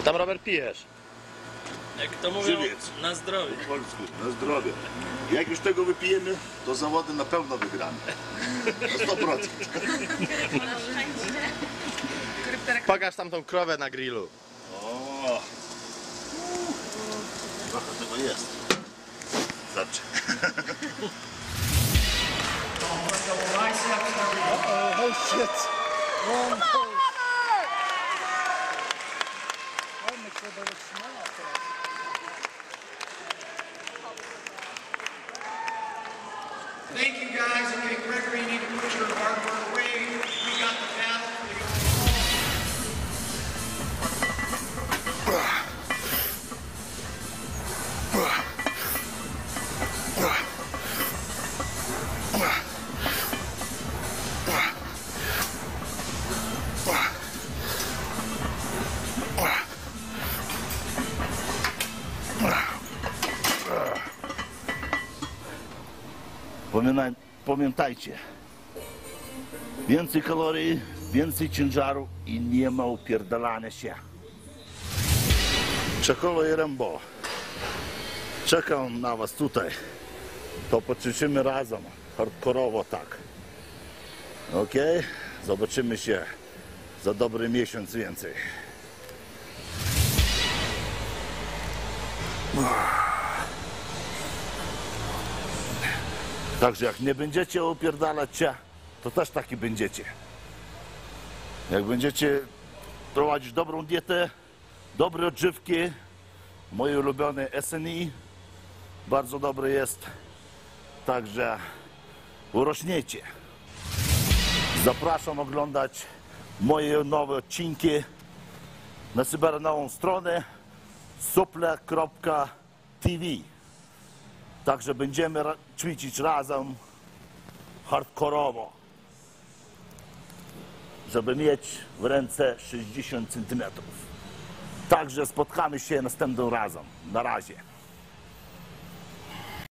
Co tam Robert pijesz? Jak to mówią, Żywiec. na zdrowie. Po polsku, na zdrowie. Jak już tego wypijemy, to zawody na pewno wygramy. Na 100%. Pokaż tam tą krowę na grillu. O! Trochę tego jest. Starczy. Oh shit! Wrong little bit of smoke. Pamiętajcie, więcej kalorii, więcej ciężaru i nie ma upierdalania się. Czekowo i Rembo. Czekam na was tutaj. To poćwiczymy razem, hardkorowo tak. Ok? Zobaczymy się za dobry miesiąc więcej. Także jak nie będziecie opierdalać się, to też taki będziecie. Jak będziecie prowadzić dobrą dietę, dobre odżywki, moje ulubione SNI, bardzo dobre jest. Także urośniecie. Zapraszam oglądać moje nowe odcinki na cybernową stronę suple.tv. Także będziemy ćwiczyć razem hardkorowo, żeby mieć w ręce 60 cm. Także spotkamy się następnym razem. Na razie.